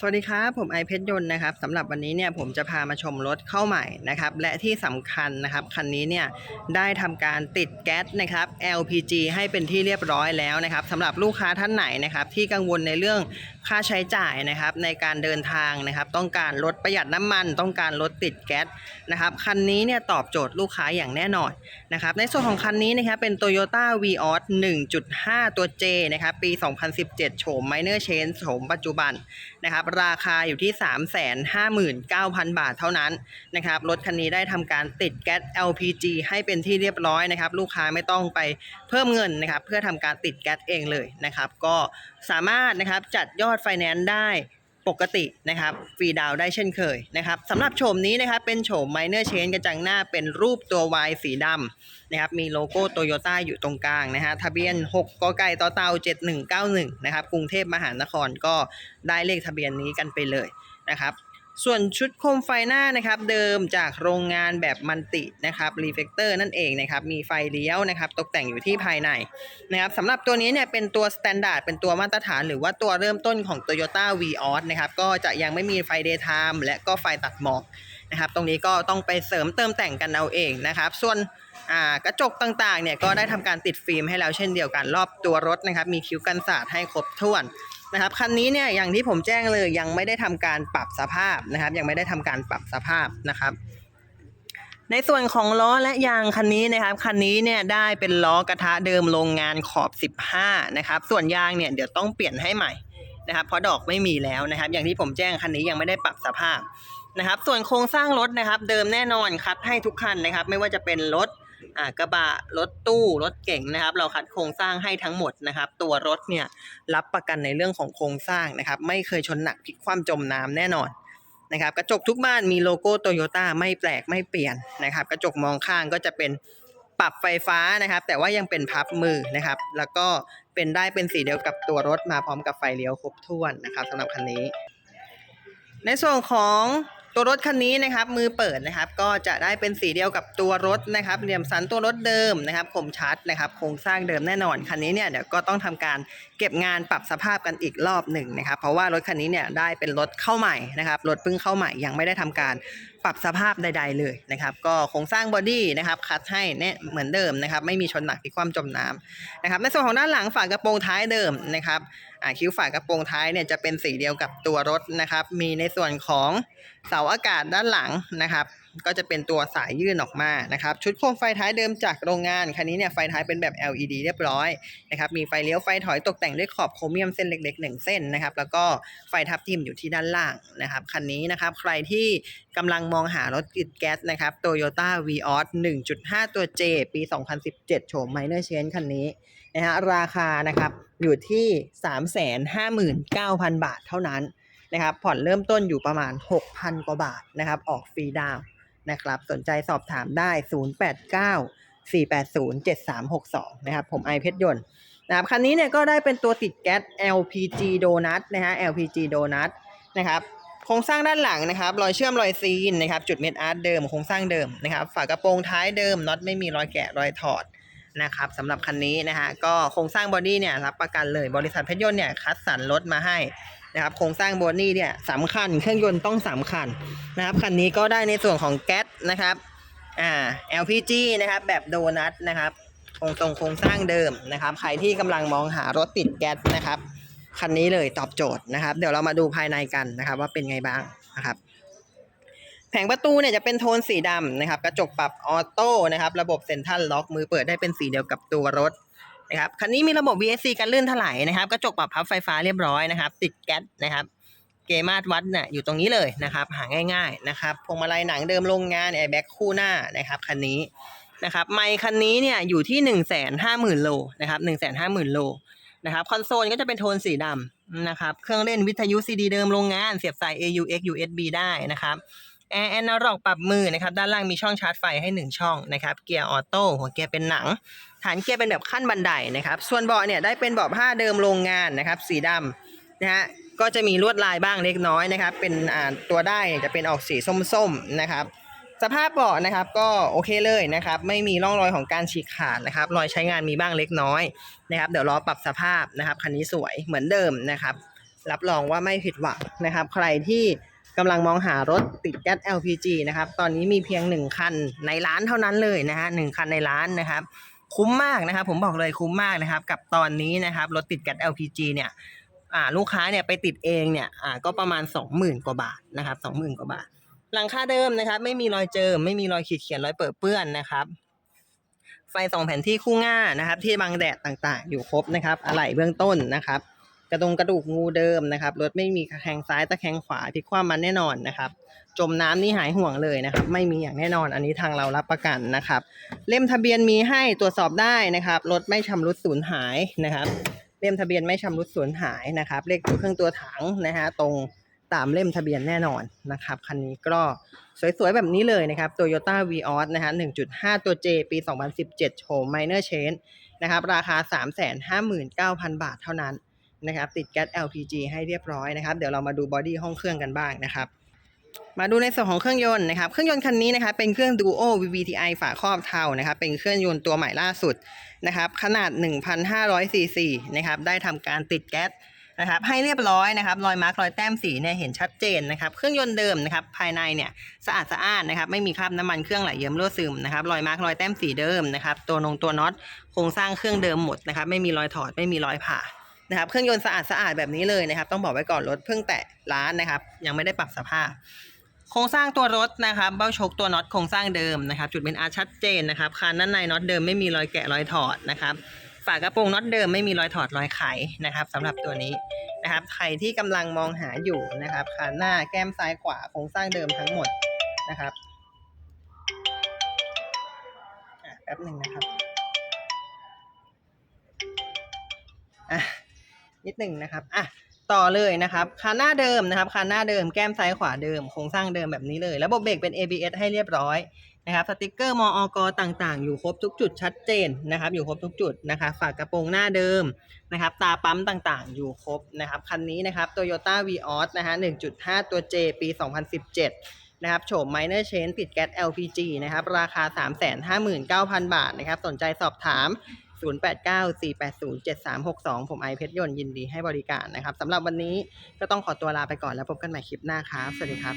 สวัสดีครับผมไอเพชรยนต์นะครับสำหรับวันนี้เนี่ยผมจะพามาชมรถเข้าใหม่นะครับและที่สำคัญนะครับคันนี้เนี่ยได้ทำการติดแก๊สนะครับ LPG ให้เป็นที่เรียบร้อยแล้วนะครับสำหรับลูกค้าท่านไหนนะครับที่กังวลในเรื่อง ค่าใช้จ่ายนะครับในการเดินทางนะครับ ต้องการลดประหยัดน้ำมันต้องการลดติดแก๊สนะครับคันนี้เนี่ยตอบโจทย์ลูกค้าอย่างแน่นอนนะครับในส่วนของคันนี้นะครับเป็น Toyota Vios 1.5 ตัว J นะครับปี 2017 โฉม Minor Change โฉมปัจจุบันนะครับราคาอยู่ที่ 359,000 บาทเท่านั้นนะครับรถคันนี้ได้ทำการติดแก๊ส LPG ให้เป็นที่เรียบร้อยนะครับลูกค้าไม่ต้องไปเพิ่มเงินนะครับเพื่อทำการติดแก๊สเองเลยนะครับก็สามารถนะครับจัดยอดไฟแนนซ์ได้ปกตินะครับฟรีดาวได้เช่นเคยนะครับสำหรับโฉมนี้นะครับเป็นโฉม Minor Change กระจังหน้าเป็นรูปตัว Y สีดำนะครับมีโลโก้โตโยต้าอยู่ตรงกลางนะฮะทะเบียน 6กไก่ต่อเตา7191นะครับกรุงเทพมหานครก็ได้เลขทะเบียนนี้กันไปเลยนะครับ ส่วนชุดโคมไฟหน้านะครับเดิมจากโรงงานแบบมันตินะครับรีเฟกเตอร์นั่นเองนะครับมีไฟเลี้ยวนะครับตกแต่งอยู่ที่ภายในนะครับสำหรับตัวนี้เนี่ยเป็นตัวสแตนดาร์ดเป็นตัวมาตรฐาน หรือว่าตัวเริ่มต้นของ Toyota Vios นะครับก็จะยังไม่มีไฟ Daytime และก็ไฟตัดหมอกนะครับตรงนี้ก็ต้องไปเสริมเติมแต่งกันเอาเองนะครับ ส่วนกระจกต่างๆเนี่ยก็ได้ทำการติดฟิล์มให้แล้วเช่นเดียวกันรอบตัวรถนะครับมีคิ้วกันสาดให้ครบถ้วน นะครับคันนี้เนี่ยอย่างที่ผมแจ้งเลยยังไม่ได้ทำการปรับสภาพนะครับ ยังไม่ได้ทำการปรับสภาพนะครับ ในส่วนของล้อและยางคันนี้นะครับคันนี้เนี่ยได้เป็นล้อกระทะเดิมโรงงานขอบ 15 นะครับ ส่วนยางเนี่ยเดี๋ยวต้องเปลี่ยนให้ใหม่นะครับเพราะดอกไม่มีแล้วนะครับ อย่างที่ผมแจ้งคันนี้ยังไม่ได้ปรับสภาพนะครับ ส่วนโครงสร้างรถนะครับ เดิมแน่นอนคัดให้ทุกคันนะครับ ไม่ว่าจะเป็นรถ กระบะรถตู้รถเก๋งนะครับ เราคัดโครงสร้างให้ทั้งหมดนะครับ ตัวรถเนี่ยรับประกันในเรื่องของโครงสร้างนะครับ ไม่เคยชนหนักพลิกคว่ำจมน้ำแน่นอนนะครับ กระจกทุกบ้านมีโลโก้โตโยต้าไม่แปลกไม่เปลี่ยนนะครับ กระจกมองข้างก็จะเป็นปรับไฟฟ้านะครับ แต่ว่ายังเป็นพับมือนะครับ แล้วก็เป็นได้เป็นสีเดียวกับตัวรถมาพร้อมกับไฟเลี้ยวครบถ้วนนะครับสำหรับคันนี้ ในส่วนของ ตัวรถคันนี้นะครับมือเปิดนะครับ ก็จะได้เป็นสีเดียวกับตัวรถนะครับเหลี่ยมสันตัวรถเดิมนะครับคมชัดนะครับ โครงสร้างเดิมแน่นอนคันนี้เนี่ยเดี๋ยวก็ต้องทำการเก็บงานปรับสภาพกันอีกรอบหนึ่งนะครับ เพราะว่ารถคันนี้เนี่ยได้เป็นรถเข้าใหม่นะครับรถเพิ่งเข้าใหม่ยังไม่ได้ทำการ ปรับสภาพใด ๆ เลยนะครับ ก็โครงสร้างบอดี้นะครับคัดให้เนี่ยเหมือนเดิมนะครับ ไม่มีชนหนักที่ความจมน้ำนะครับ ในส่วนของด้านหลังฝากระโปรงท้ายเดิมนะครับคิ้วฝากระโปรงท้ายเนี่ยจะเป็นสีเดียวกับตัวรถนะครับ มีในส่วนของเสาอากาศด้านหลังนะครับ ก็จะเป็นตัวสายยื่นออกมานะครับ ชุดโคมไฟท้ายเดิมจากโรงงานคันนี้เนี่ยไฟท้ายเป็นแบบ LED เรียบร้อยนะครับ มีไฟเลี้ยวไฟถอยตกแต่งด้วยขอบโครเมียมเส้นเล็กๆหนึ่งเส้นนะครับ แล้วก็ไฟทับทิมอยู่ที่ด้านล่างนะครับ คันนี้นะครับ ใครที่กำลังมองหารถติดแก๊สนะครับ Toyota Vios 1.5 ตัว J ปี 2017 โฉม Minor Change คันนี้นะฮะ ราคานะครับอยู่ที่ 359,000 บาทเท่านั้นนะครับผ่อนเริ่มต้นอยู่ประมาณ 6,000 กว่าบาทนะครับ ออกฟรีดาว นะครับ สนใจสอบถามได้ 089 480 7362 นะครับ ผมไอเพชรยนต์นะครับคันนี้เนี่ยก็ได้เป็นตัวติดแก๊ส LPG Donut นะฮะ LPG Donut นะครับโครงสร้างด้านหลังนะครับ รอยเชื่อมรอยซีนนะครับ จุดเม็ดอาร์ตเดิมโครงสร้างเดิมนะครับ ฝากระโปรงท้ายเดิมน็อตไม่มีรอยแกะรอยถอดนะครับสำหรับคันนี้นะฮะก็โครงสร้างบอดี้เนี่ยรับประกันเลยบริษัทเพชรยนต์เนี่ยคัดสรรรถมาให้ นะครับโครงสร้างบอดี้เนี่ยสำคัญเครื่องยนต์ต้องสำคัญนะครับคันนี้ก็ได้ในส่วนของแก๊สนะครับอ่า LPG นะครับแบบโดนัทนะครับโครงทรงโครงสร้างเดิมนะครับ ใครที่กำลังมองหารถติดแก๊สนะครับคันนี้เลยตอบโจทย์นะครับ เดี๋ยวเรามาดูภายในกันนะครับ ว่าเป็นไงบ้างนะครับแผงประตูเนี่ยจะเป็นโทนสีดำนะครับ กระจกปรับออโต้นะครับ ระบบเซ็นทรัลล็อกมือเปิดได้เป็นสีเดียวกับตัวรถ นะครับคันนี้มีระบบ VSC กันลื่นถลายนะครับกระจกปรับพับไฟฟ้าเรียบร้อยนะครับ ติดแก๊สนะครับ เกมาตวัดเนี่ยอยู่ตรงนี้เลยนะครับ หาง่าย ๆนะครับพวงมาลัยหนังเดิมโรงงานแอร์แบ็กคู่หน้านะครับคันนี้นะครับไมค์คันนี้เนี่ยอยู่ที่หนึ่งแสนห้าหมื่นโลนะครับหนึ่งแสนห้าหมื่นโลนะครับคอนโซลก็จะเป็นโทนสีดำนะครับเครื่องเล่นวิทยุซีดีเดิมโรงงานเสียบสาย AUX USB ได้นะครับแอร์แอนารอกปรับมือนะครับด้านล่างมีช่องชาร์จไฟให้ 1 ช่องนะครับเกียร์ออโต้หัวเกียร์เป็นหนัง ฐานเกียร์เป็นแบบขั้นบันไดนะครับ ส่วนเบาะเนี่ยได้เป็นเบาะผ้าเดิมโรงงานนะครับ สีดำนะฮะก็จะมีลวดลายบ้างเล็กน้อยนะครับ เป็นอ่าตัวได้จะเป็นออกสีส้มๆนะครับ สภาพเบาะนะครับก็โอเคเลยนะครับ ไม่มีร่องรอยของการฉีกขาดนะครับ รอยใช้งานมีบ้างเล็กน้อยนะครับ เดี๋ยวรอปรับสภาพนะครับคันนี้สวยเหมือนเดิมนะครับ รับรองว่าไม่ผิดหวังนะครับ ใครที่กำลังมองหารถติดแก๊ส LPG นะครับ ตอนนี้มีเพียงหนึ่งคันในร้านเท่านั้นเลยนะฮะหนึ่งคันในร้านนะครับ คุ้มมากนะครับ ผมบอกเลยคุ้มมากนะครับ กับตอนนี้นะครับรถติดแก๊ส LPG เนี่ยลูกค้าเนี่ยไปติดเองเนี่ยก็ประมาณ 20,000 กว่าบาทนะครับ20,000 กว่าบาท หลังคาเดิมนะครับ ไม่มีรอยเจิม ไม่มีรอยขีดเขียนรอยเปิดเปื้อนนะครับไฟสองแผ่นที่คู่ง่านะครับ ที่บังแดดต่างๆ อยู่ครบนะครับอะไหล่เบื้องต้นนะครับ กระดงกระดูกงูเดิมนะครับ รถไม่มีตะแคงซ้ายตะแคงขวาพลิกคว่ำมันแน่นอนนะครับ จมน้ำนี่หายห่วงเลยนะครับ ไม่มีอย่างแน่นอนอันนี้ทางเรารับประกันนะครับ เล่มทะเบียนมีให้ตรวจสอบได้นะครับ รถไม่ชำรุดสูญหายนะครับ เล่มทะเบียนไม่ชำรุดสูญหายนะครับ เลขตัวเครื่องตัวถังนะฮะตรงตามเล่มทะเบียนแน่นอนนะครับคันนี้ก็สวยๆ แบบนี้เลยนะครับ Toyota Vios นะฮะ 1.5 ตัว J ปี 2017 โฉม Minor Change นะครับ ราคา 359,000 บาทเท่านั้น นะครับติดแก๊ส LPG ให้เรียบร้อยนะครับ เดี๋ยวเรามาดูบอดี้ห้องเครื่องกันบ้างนะครับมาดูในส่วนของเครื่องยนต์นะครับ เครื่องยนต์คันนี้นะครับเป็นเครื่อง Duo VVTi ฝาครอบเทานะครับ เป็นเครื่องยนต์ตัวใหม่ล่าสุดนะครับ ขนาด 1,500 ซีซีนะครับ ได้ทำการติดแก๊สนะครับ ให้เรียบร้อยนะครับ รอยมาร์กรอยแต้มสีเนี่ยเห็นชัดเจนนะครับ เครื่องยนต์เดิมนะครับ ภายในเนี่ยสะอาดสะอาดนะครับ ไม่มีคราบน้ำมันเครื่องไหลเยิ้มรั่วซึมนะครับ รอยมาร์กรอยแต้มสีเดิมนะครับ ตัวนงตัวน็อตโครงสร้างเครื่องเดิมหมดนะครับ ไม่มีรอยถอด ไม่มีรอยผ่า นะครับเครื่องยนต์สะอาดสะอาดแบบนี้เลยนะครับ ต้องบอกไว้ก่อนรถเพิ่งแตะร้านนะครับ ยังไม่ได้ปรับสภาพ โครงสร้างตัวรถนะครับ เบ้าชกตัวน็อตโครงสร้างเดิมนะครับ จุดเป็นอาชัดเจนนะครับคานด้านในน็อตเดิมไม่มีรอยแกะรอยถอดนะครับฝากระโปรงน็อตเดิมไม่มีรอยถอดรอยไขนะครับสำหรับตัวนี้นะครับใครที่กำลังมองหาอยู่นะครับคานหน้าแก้มซ้ายขวาโครงสร้างเดิมทั้งหมดนะครับแป๊บหนึ่งนะครับอะ นิดหนึ่งนะครับอะต่อเลยนะครับคันหน้าเดิมนะครับคันหน้าเดิมแก้มซ้ายขวาเดิมโครงสร้างเดิมแบบนี้เลยระบบเบรกเป็น ABS ให้เรียบร้อยนะครับสติกเกอร์มออกต่างๆ อยู่ครบทุกจุดชัดเจนนะครับ อยู่ครบทุกจุดนะครับฝากกระโปรงหน้าเดิมนะครับ ตาปั๊มต่างๆ อยู่ครบนะครับคันนี้นะครับ Toyota Vios นะฮะ1.5 ตัว J ปี 2017 นะครับโฉม Minor Change ติดแก๊ส LPG นะครับ ราคา 359,000 บาทนะครับ สนใจสอบถาม 0894807362 ผมไอเพชรยนต์ยินดีให้บริการนะครับสำหรับวันนี้ก็ต้องขอตัวลาไปก่อนแล้วพบกันใหม่คลิปหน้าครับ สวัสดีครับ